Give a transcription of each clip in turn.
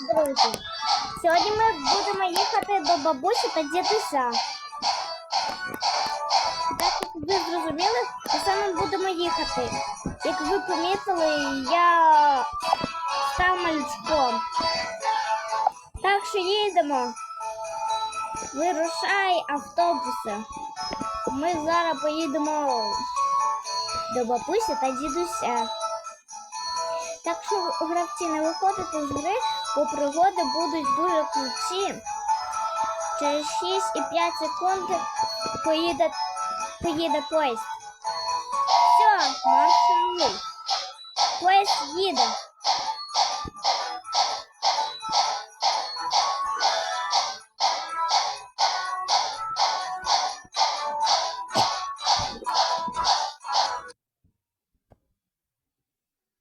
друзі! Сьогодні ми будемо їхати до бабусі та дідуся. Так як ви зрозуміли, то саме будемо їхати. Як ви помітили, я став малючком. Так що їдемо. Вирушай автобуси. Ми зараз поїдемо до бабусі та дідуся. Так що гравці не виходите з гри, бо пригоди будуть дуже круті. Через 6 і 5 секунд поїде, поїде поїзд. Все, маршрут. Поїзд їде.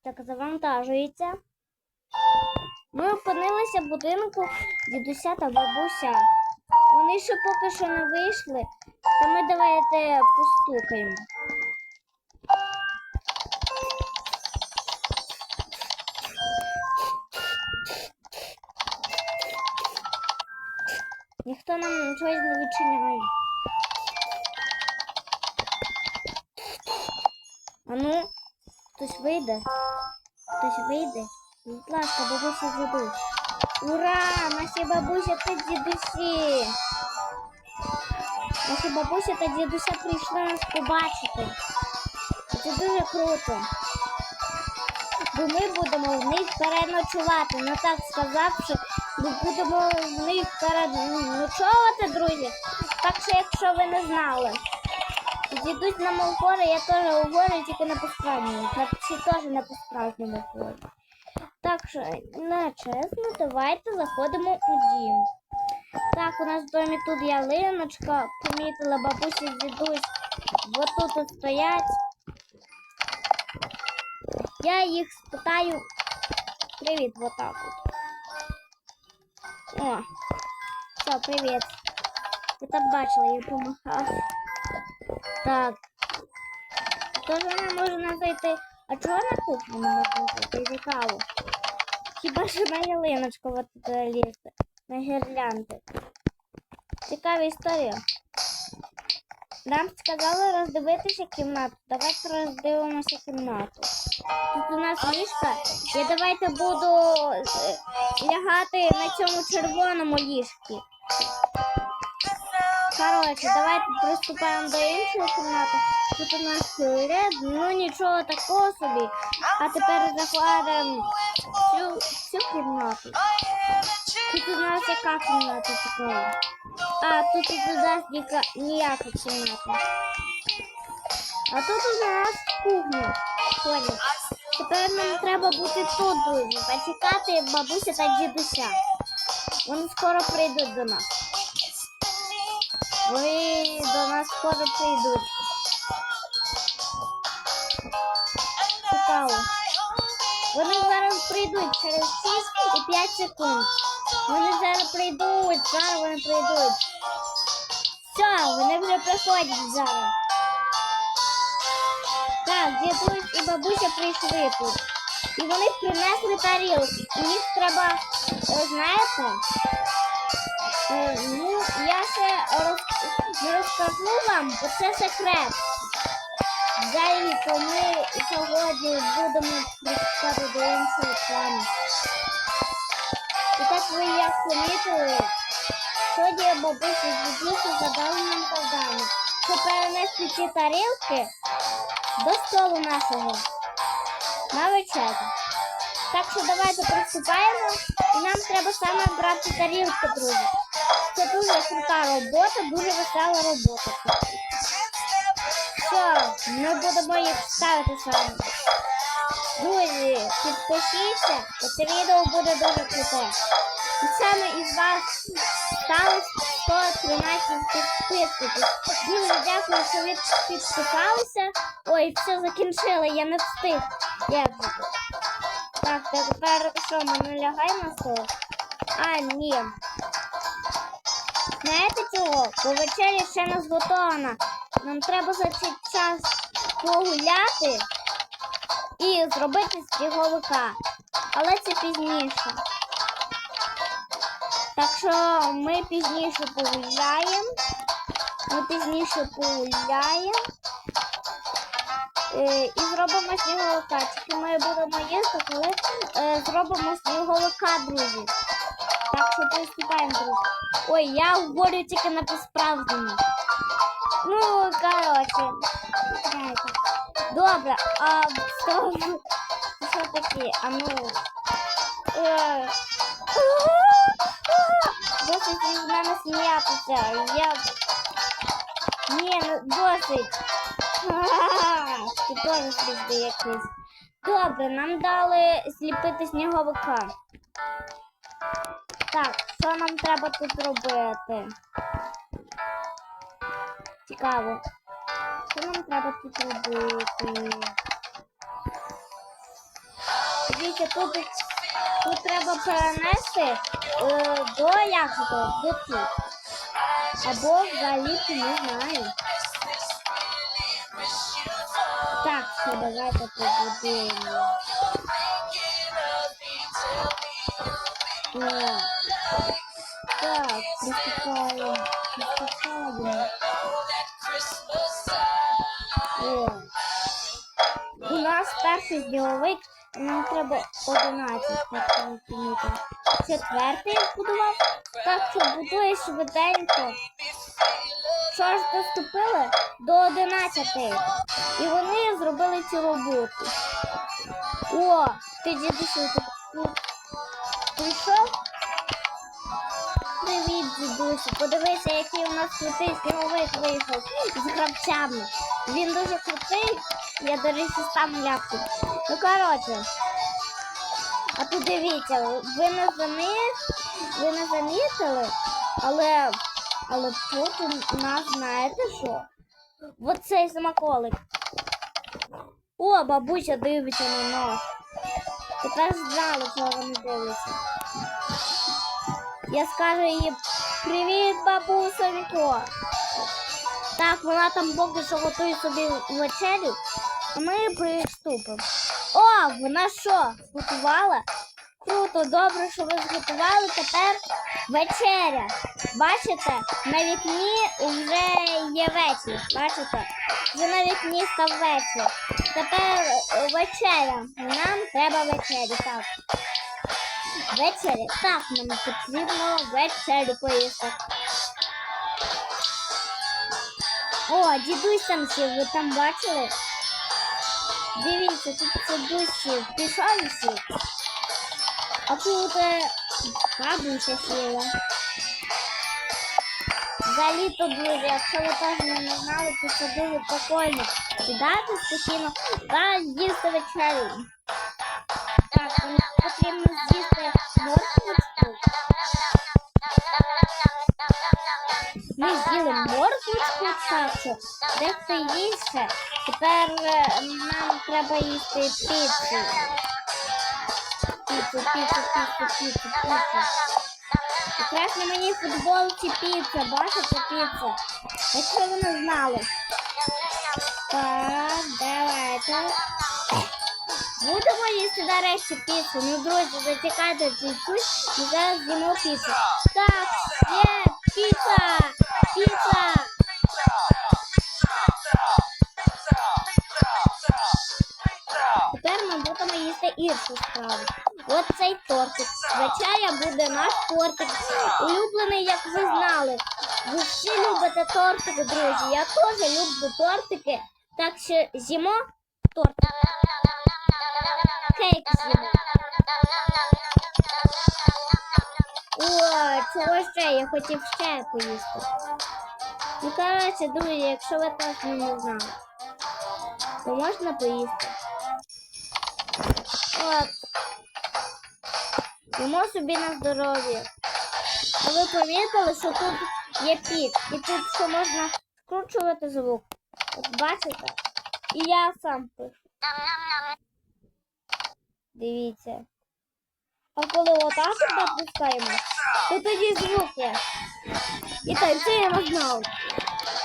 Так завантажується. Ми опинилися в будинку дідуся та бабуся. Вони ще поки що не вийшли, та ми давайте постукаємо. Ніхто нам чогось не відчиняє. А ну, хтось вийде? Хтось вийде? Будь ласка, бабуся дідусь. Ура! Наші бабуся та дідусі! Наші бабуся та дідуся прийшли нас побачити. Це дуже круто. Бо ми будемо в них переночувати. Ну так сказавши, ми будемо в них переночувати, друзі. Так що, якщо ви не знали. Дідусь нам говорить, я теж говорю, тільки на по-справжньому. Хлопці теж на по-справжньому говорять. Так що, не чесно, давайте заходимо у дім. Так, у нас в домі тут ялиночка, помітила бабуся з дідусь, вот тут стоять. Я їх спитаю. Привіт, вот так от. О, все, привіт. Ви там бачили, я помахав. Так. Тож вона може нам зайти. А чого на кухню не можна зайти? Цікаво. Хіба що на ялиночку от туди лізти? На гірлянди. Цікава історія. Нам сказали роздивитися кімнату. Давайте роздивимося кімнату. Тут у нас ліжка. Я давайте буду е, лягати на цьому червоному ліжці. Коротше, давайте приступаємо до іншої кімнати. Тут у нас туалет, ну нічого такого собі. А тепер заходимо в цю, цю кімнату. Тут у нас яка кімната така? А, тут у нас ніяка, ніяка кімната. А тут у нас кухня. Понял. Тепер нам треба бути тут, друзі. Почекати бабуся та дідуся. Вони скоро прийдуть до нас. Вони до нас скоро прийдуть. Цікаво. Вони зараз прийдуть через 6 і 5 секунд. Вони зараз прийдуть, зараз вони прийдуть. Все, вони вже приходять зараз. Так, дідусь і бабуся прийшли тут. І вони принесли тарілки. І їх треба, е, знаєте, е, ну, я ще розкажу вам, бо це секрет. То ми сьогодні будемо приступати до іншої теми. І так ви як помітили, сьогодні бабуся з дідусю задали нам завдання, щоб перенести ці тарілки до столу нашого на вечерю. Так що давайте приступаємо, і нам треба саме брати тарілки, друзі. Це дуже крута робота, дуже весела робота. Ми будемо їх ставити саме. Друзі, підпишіться, бо це відео буде дуже круте. І саме із вас стало 113 підписників. Дуже дякую, що ви підписалися. Ой, все закінчили, я не встиг. Тут? Так, тепер що, ми не лягаємо на стол? А, ні. Знаєте чого? Бо вечеря ще не зготована. Нам треба за цей час погуляти і зробити сніговика. Але це пізніше. Так що ми пізніше погуляємо. Ми пізніше погуляємо. Е, і зробимо сніговика. Тільки ми будемо їсти, коли е, зробимо сніговика, друзі. Так що приступаємо, друзі. Ой, я говорю тільки на по-справжньому. Ну, знаєте. Добре, а що, що таке? А ну. Е, Досить із мене сміятися. Я. Ні, ну досить. Ти теж слізди якийсь. Добре, нам дали сліпити сніговика. Так, що нам треба тут робити? Цікаво. Що нам треба тут робити? Дивіться, тут, тут треба перенести е, до як то, до тут. Або взагалі то не знаю. Так, все, давайте побудуємо. Е, Так. Приступаємо. Перший нам треба 11, так що ви помітили. Четвертий будував, так що будує швиденько. Що ж доступили до 11. І вони зробили цю роботу. О, ти дідусю тут прийшов? Привіт, дідусю. Подивися, який у нас крутий сніговик вийшов з гравцями. Він дуже крутий. Я, до речі, сам ляпку. Ну, коротше. А тут дивіться, ви не замітили, ви не замітили, але, але тут у нас, знаєте що? Оцей смаколик. О, бабуся дивиться на нас. Тепер знала, що вони дивляться. Я скажу їй привіт, бабусонько. Так, вона там поки що готує собі вечерю, а ми приступимо. О, вона що, зготувала? Круто, добре, що ви зготували. Тепер вечеря. Бачите, на вікні вже є вечір. Бачите? Вже на вікні став вечір. Тепер е, вечеря. Нам треба вечеря. Так. Вечеря. Так, нам потрібно вечерю поїсти. О, дідусь там сів, ви там бачили? Дивіться, тут це сів. пішалися. А тут бабуся сіла. Взагалі-то, друзі, якщо ви теж не знали, то це дуже спокійно. Сідати спокійно та їсти вечерю. Так, потрібно з'їсти морквочку, так що дехто їсти. Тепер е, нам треба їсти піцу. Піцу, піцу, піцу, піцу, піцу. Якраз на мені футболці піца, бачите піца? Якщо ви не знали. Так, давайте. Будемо їсти нарешті піцу. Ну, друзі, зачекайте чуть-чуть і зараз з'їмо піцу. Так, є! Піца! Іншу страву. От тортик. Вечеря буде наш тортик. Улюблений, як ви знали. Ви всі любите тортики, друзі. Я теж люблю тортики. Так що з'їмо тортик. Кейк з'їмо. О, чого ще? Я хотів ще поїсти. Ну, коротше, друзі, якщо ви точно не знали, то можна поїсти. От. Йому собі на здоров'я. А ви помітили, що тут є пік, і тут що можна скручувати звук. От бачите? І я сам пишу. Дивіться. А коли отак от натискаємо, то тоді звук є. І танцюємо знову.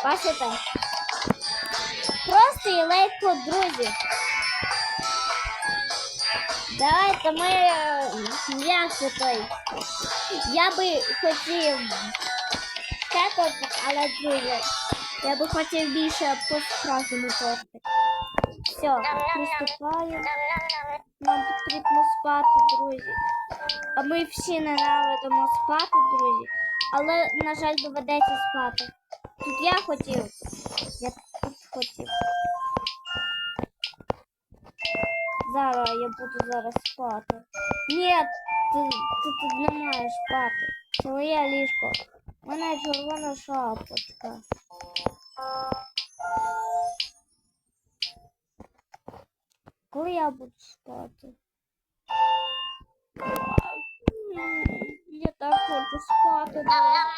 Бачите? Просто і легко, друзі. Давайте ми е, як це той Я би хотів тортик, але друзі, я би хотів більше по справжньому тортик. Все, приступаю. Нам потрібно спати, друзі. А ми всі ненавидимо спати, друзі. Але, на жаль, доведеться спати. Тут я хотів. Я тут хотів. Зараз я буду зараз спати. Ні, ти, ти тут не маєш спати. Моє ліжко. У мене червона шапочка. Коли я буду спати? Я так хочу спати,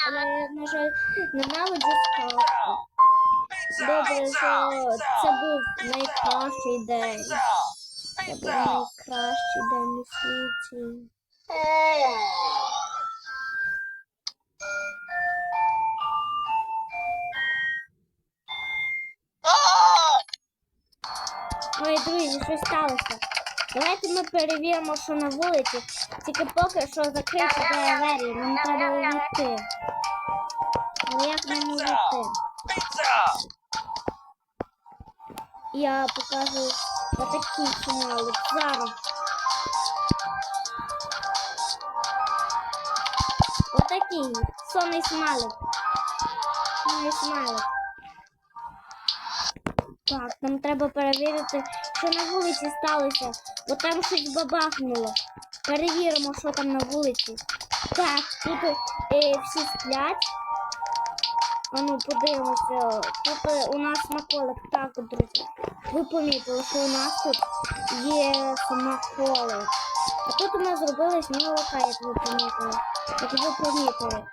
але на жаль, ненавиджу спати. Добре, що це був найкращий день. Це був найкращий день у світі. Ой, друзі, що сталося? Давайте ми перевіримо, що на вулиці. Тільки поки що закриті двері, нам треба увійти. Ну як нам увійти? Я покажу отакий фіналик. Зараз. Отакий сонний смайлик. Сонний смайлик. Так, нам треба перевірити, що на вулиці сталося, бо там щось бабахнуло. Перевіримо, що там на вулиці. Так, тут е, всі сплять. А ну, подивимося. Тут е, у нас смаколик. Так, друзі. Ви помітили, що у нас тут є смаколик. А тут у нас зробили сніговика, як ви помітили. Як ви помітили.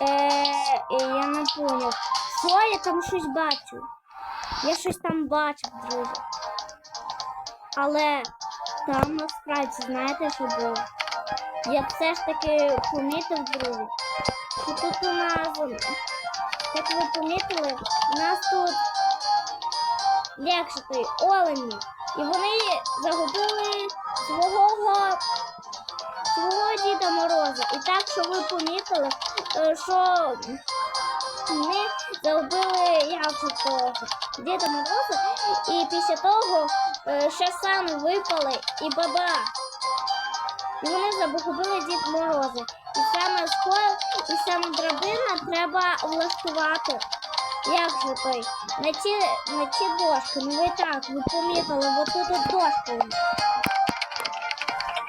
Е, е, я не поняв. Що я там щось бачу? Я щось там бачив, друзі. Але там насправді, знаєте, що було? Я все ж таки помітив, друзі. що тут у нас, як ви помітили, у нас тут лякшити олені. І вони загубили свого свого Діда Мороза. І так, що ви помітили, е, що вони загубили яблуко Діда Мороза, і після того е, ще саме випали і баба. І вони загубили Дід Мороза. І саме скоро, і саме драбина треба влаштувати. Як же той? На ці, на ці дошки, ну ви так, ви помітили, бо тут от дошка.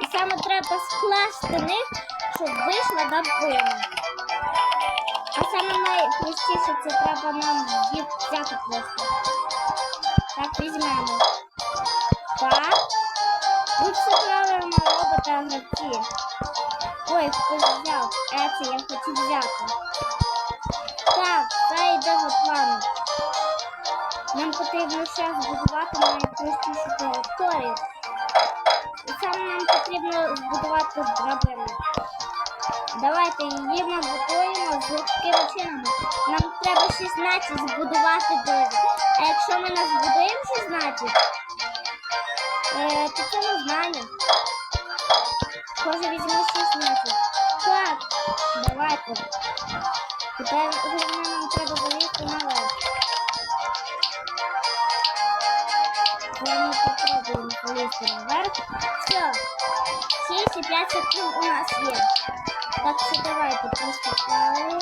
І саме треба скласти них, щоб вийшла драбина. А саме найпростіше це треба нам від взяти просто. Так, візьмемо. Так. Ви все правильно робите гравці. Ой, хтось взяв. Е, це я хотів взяти. За планом. Нам потрібно ще збудувати найпростішу територію. І саме нам потрібно збудувати драбину. Давайте її ми будуємо з легкими чинами. Нам треба 16 збудувати друзі. А якщо ми не збудуємо 16, е, то це не знання. Може візьмемо 16. Так, давайте. Тепер головне нам треба залізти наверх. Ми попробуємо залізти наверх. Все. 6 і 5 секунд у нас є. Так що давайте приступаємо.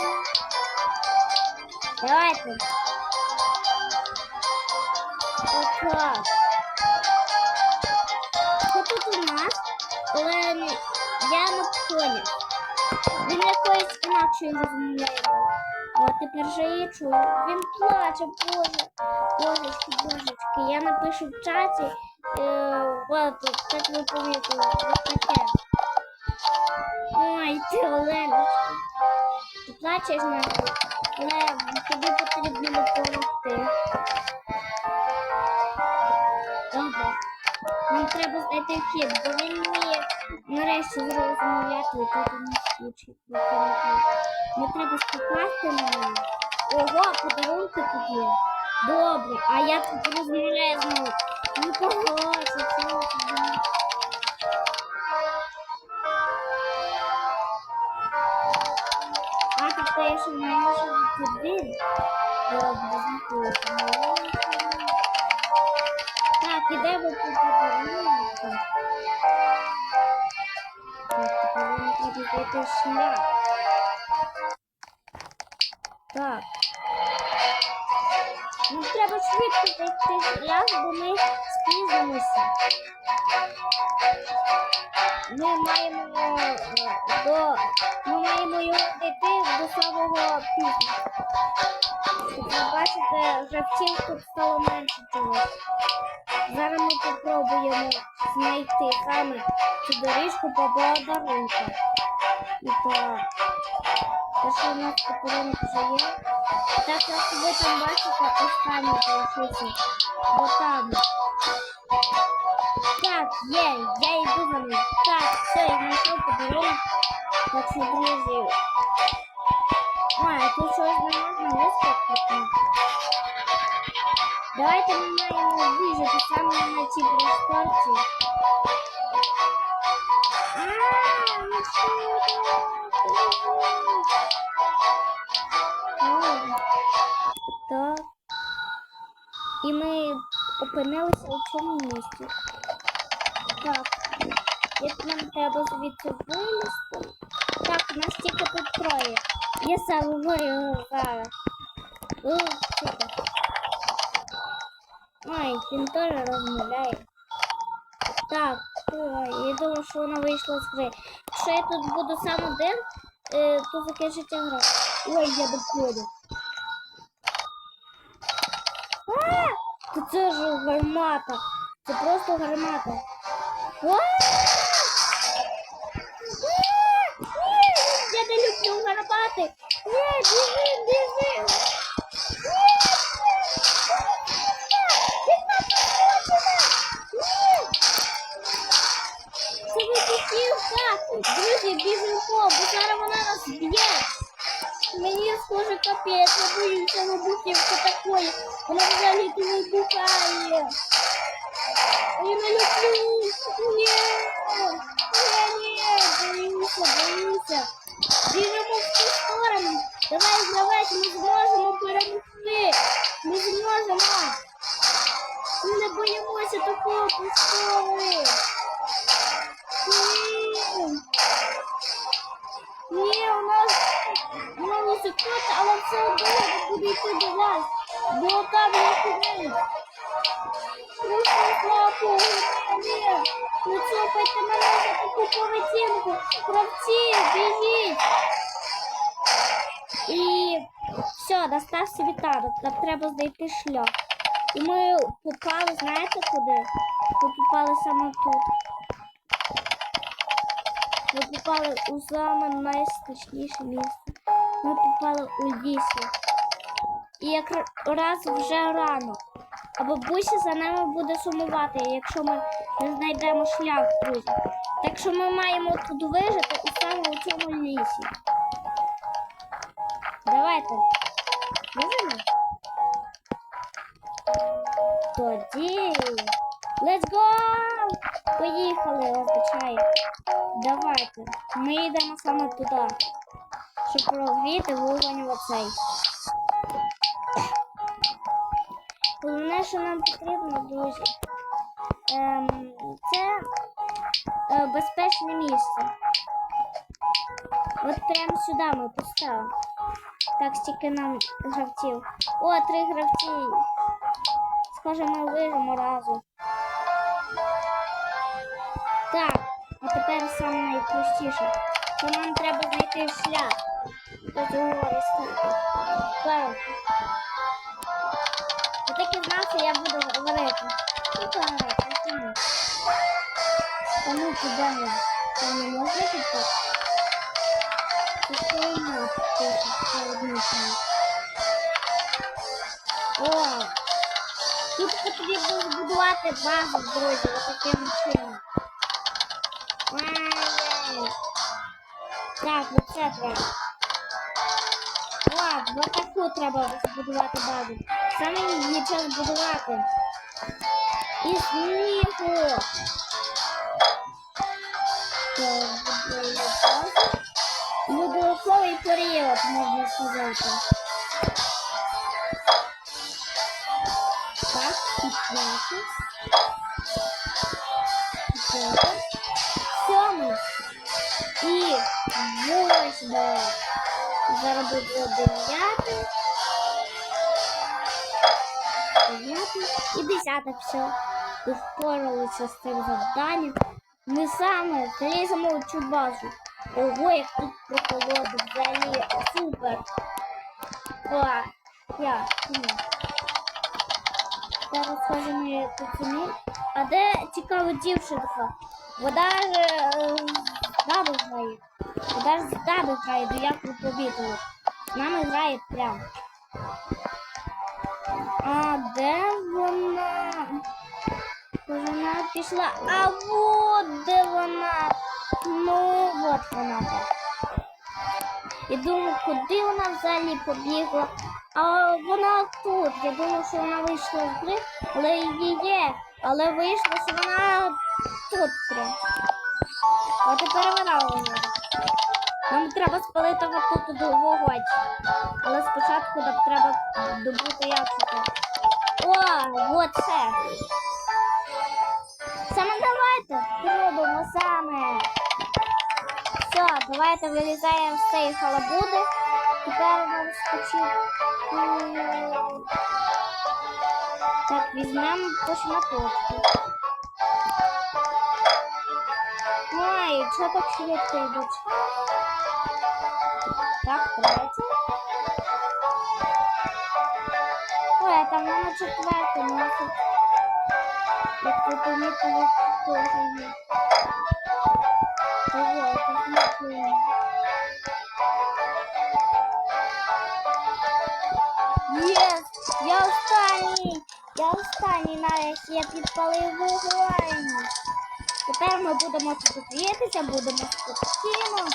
Давайте. Отак. Що тут у нас? Але я не поняв. Він якоїсь інакшої розмовляємо. О, тепер же я чую. Він плаче, боже. Божечки, божечки. Я напишу в чаті. Е, от, так ви помітили. Ось таке. Ой, ти Оленочка. Ти плачеш на але тобі потрібно допомогти. Добре. Нам треба знайти вхід, бо він вміє нарешті і тут у нас случай. Ми треба спокласти на нього. Ого, подарунки тут є. Добре, а я тут розмовляю знову. Ну кого це? Це те, що може бути Добре, Так, ідемо по подарунку. Треба знайти шлях. Так. Нам треба швидко знайти шлях, бо ми спізнимося. Ми маємо е, до ми маємо його знайти до самого пізня. Як ви бачите, гравців тут стало менше чогось. Зараз ми попробуємо знайти саме цю доріжку по подарунку. І так. Те, що у нас подарунок вже є. Так як ви там бачите, останній залишився. Бо там. Так, є, я йду за ним. Так, все, я знайшов подарунок. Так що, друзі. А, тут щось не можна вискочити. Давайте ми маємо вижити саме на цій просторці. Так. І ми опинилися у цьому місці. Так. Як нам треба звідси вилізти? Так, у нас тільки тут троє. Я сам зараз. Ой, він теж розмовляє. Так, я думаю, що вона вийшла з гри. Якщо я тут буду сам один, е, то закінчиться гра. Ой, я доходу. Та це ж гармата. Це просто гармата. Я не люблю гармати. Ні, біжи, біжи. Друзі, біжимо, бо зараз вона нас б'є. Мені схоже капець, я боюся вибухівки такої. Вона взагалі то вибухає. Я не люблю. Ні. Ні, ні, боюся, боюся. Біжимо в ту сторону. Давай, давайте, ми зможемо перемогти. Ми зможемо. Ми не боїмося такого пустої. Нас але все одно буде йти до вас. Бо там не кінець. Просто слабо, ні. Не цопайте мене за таку поведінку. Кравці, біжіть. І все, достався вітарок. Нам треба знайти шлях. І ми попали, знаєте куди? Ми попали саме тут. Ми попали у саме найстрашніше місце. Ми попали у лісі. І якраз вже рано. А бабуся за нами буде сумувати, якщо ми не знайдемо шлях, друзі. Так що ми маємо тут вижити і саме у цьому лісі. Давайте. Вижимо? Тоді. Let's go! Поїхали, означає. Давайте. Ми йдемо саме туди. Щоб прогріти вогонь оцей. Головне, що нам потрібно, друзі. Ем, це е, безпечне місце. От прямо сюди ми поставимо. Так, стільки нам гравців. О, три гравці. Схоже, ми вижимо разом. Так, а тепер саме найпростіше. То нам треба знайти шлях цього листка. Так. Я так і знав, що я буду говорити. Ну, так, чому? Тому куди ми? Там не можна піти? Це що у нас тут? Це одну. О! Тут потрібно збудувати базу, друзі, отаким чином. Так, оце треба. Ладно, отаку треба збудувати базу. Саме її час збудувати. І снігу. Так, будуємо базу. Будинковий період, можна сказати. Буде дев'ятий. Дев'ятий. І десятий все. Ви впоралися з цим завданням. Ми саме заліземо у цю базу. Ого, як тут прохолодно взагалі. Супер. О, я. ні. Зараз схожемо по ціні. А де цікава дівчинка? Вода ж е, даби грає. Вода ж з даби грає, до як ви. З нами грає прям. А де вона? Вона пішла. А от де вона. Ну, от вона. Я думаю, куди вона взагалі побігла. А вона тут. Я думав, що вона вийшла в гри, але її є. Але вийшло, що вона тут прям. А тепер вона вона. Нам треба спалити тут вогонь. Але спочатку нам треба добути яблуко. О, от це. Саме давайте робимо саме. Все, давайте вилізаємо з цієї халабуди. Тепер нам скочить. Так, візьмемо пошматочки. Ой, що так швидко йдуть? Так, третє. Ой, там на четверте носить. Як ви помітили, теж є. Ого, це смачно. Єс! Я останній! Я останній нарешті, я підпалив вогонь. Тепер ми будемо тут грітися, будемо спокійно.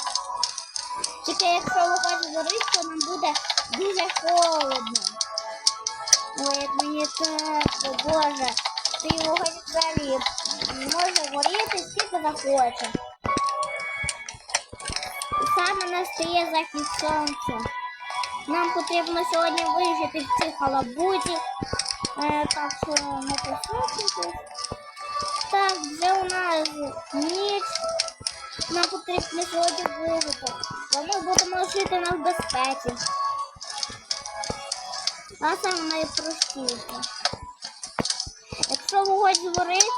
Тільки якщо вогонь горить, то нам буде дуже холодно. Ой, як мені тепло, боже. Ти вогонь взагалі може горіти скільки захоче. І саме настає захід сонця. Нам потрібно сьогодні вижити в цій халабуді. Е, так що не посвідчитись. Так, вже у нас ніч. Нам потрібно сьогодні вижити. Бо ми будемо жити на безпеці. А саме найпростіше. Якщо вогонь згорить,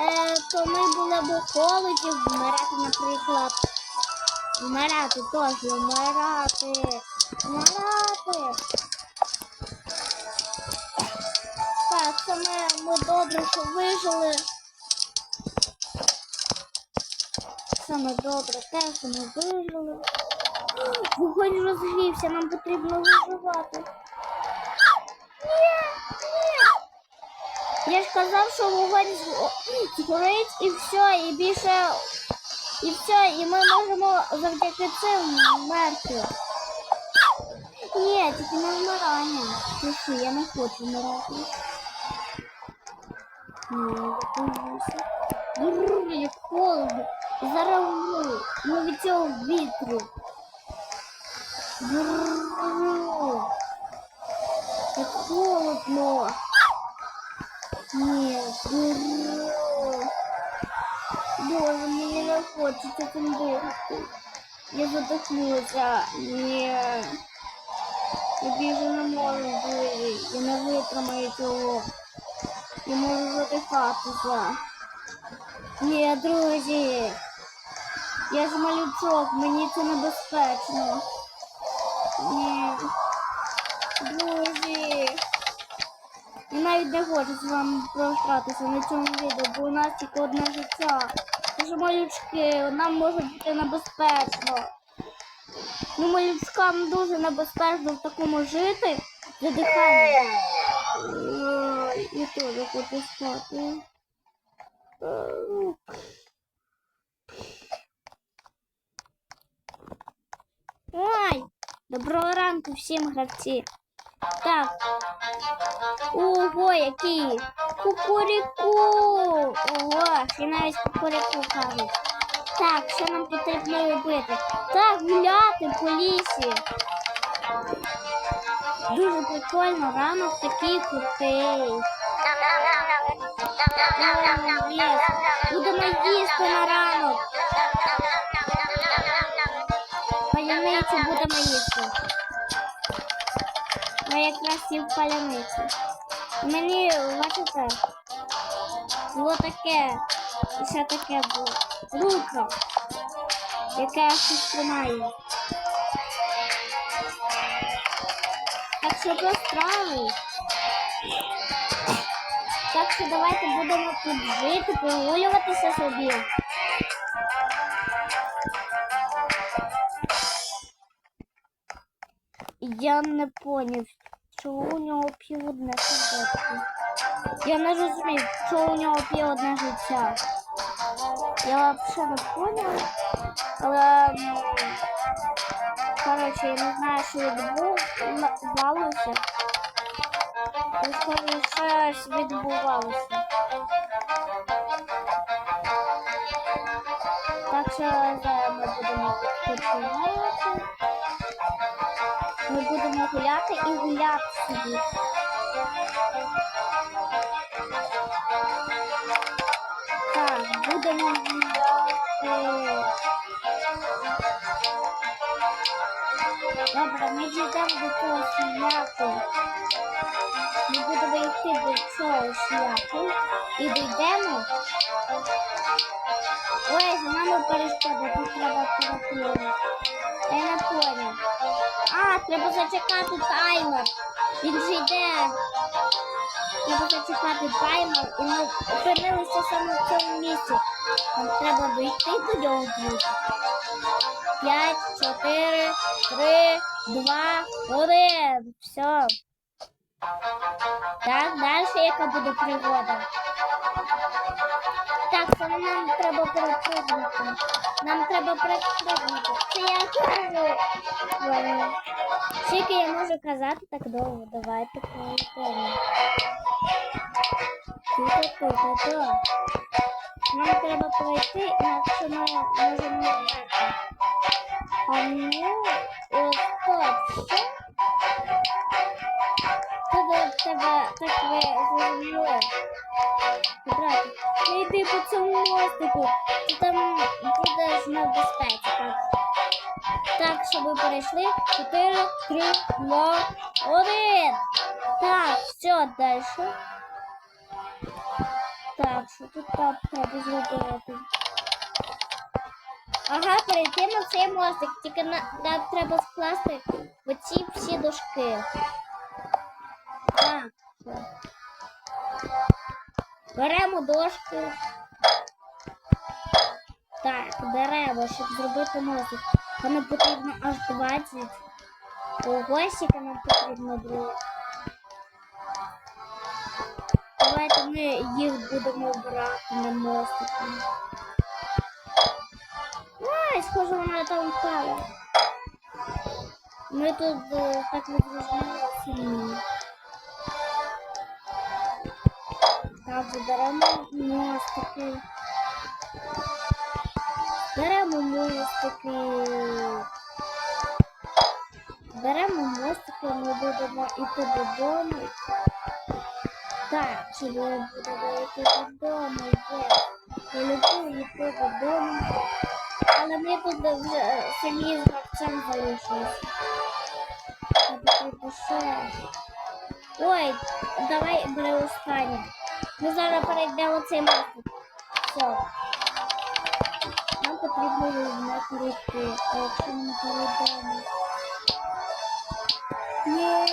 е, то ми були б у холоді вмирати, наприклад. Вмирати теж, вмирати. Вмирати. Так, ми, ми добре, що вижили. Саме добре, те, що ми вижили. Вогонь розгрівся, нам потрібно виживати. Ні, ні. Я ж казав, що вогонь згорить і все, і більше. І все, і ми можемо завдяки цим мерти. Ні, тільки не вмирання. Пиши, я не хочу вмирати. Ні, я боюся. Бррр, як холодно. Зараз вмру. Ну від цього вітру. Бррр. Як холодно. Ні, бррр. Боже, мені не хочеться цим дихати. Я задихнуся. Ні. Я більше не можу жити. Я не витримаю цього. Я можу задихатися. Ні, друзі. Я ж малючок, мені це небезпечно. Ні. Друзі. Я навіть не хочу з вами прощатися на цьому відео, бо у нас тільки одне життя. Це ж малючки, нам може бути небезпечно. Ну, малючкам дуже небезпечно в такому жити. Задихання. Я теж хочу спати. Ой, доброго ранку всім гравці. Так. Ого, який кукуріку. Ого, і навіть кукуріку кажуть. Так, що нам потрібно робити? Так, гуляти по лісі. Дуже прикольно, ранок такий крутий. Будемо їсти на ранок. Паляницю будемо їсти. Ми якраз і в паляниці. Мені, бачите, було таке, і ще таке було. Рука, яка щось тримає. Так що то справи. Так що давайте будемо тут жити, прогулюватися собі. Я не поняв, що у нього пів одне. Я не розумів, що у нього пів одне життя. Я взагалі не поняв. Але ну, коротше, я не знаю, що відбувалося. Скажу, щось відбувалося. Так що зараз ми будемо відпочивати. Ми будемо гуляти і гуляти собі. Так, будемо гуляти. Добре, ми дійдемо до того шляху. Ми будемо йти до цього шляху і дійдемо. Ой, за нами перешкода, тут треба перепливати. Я не поняв. А, треба зачекати таймер. Він же йде. Треба зачекати таймер і ми опинилися саме в цьому місці. Нам треба дійти до нього друзі. П'ять, чотири, три, два, один. Все. Так, далі яка буде пригода? Так, це нам треба перепригнути. Нам треба перепригнути. Це я кажу. Скільки я можу казати так довго? Давайте поїхали. Нам треба пройти, інакше ми можемо не. А ну, о, стоп, що? В тебе так ви зрозуміли. Брати, не йди по цьому мостику, ти там будеш на безпеці. Так, щоб ви перейшли. 4, 3, 2, 1. Так, все, далі. Так, що тут так треба зробити? Ага, перейти на цей мостик, тільки на, нам треба скласти оці всі дошки. Так. Беремо дошки. Так, беремо, щоб зробити мостик. То нам потрібно аж 20. Ого, нам потрібно було. Давайте ми їх будемо брати на мостики. Ай, схоже, вона там впала. Ми тут е, так не зрозуміли Так, беремо мостики. Беремо мостики. Беремо мостики, ми будемо йти додому. Так, чи ми будемо йти додому, є. Я люблю йти додому. Але ми тут вже самі з гравцем залишилися. Ой, давай бери останнє. Ми зараз перейдемо цей мостик. Все. Нам потрібно не перейти. А якщо ми перейдемо. Є.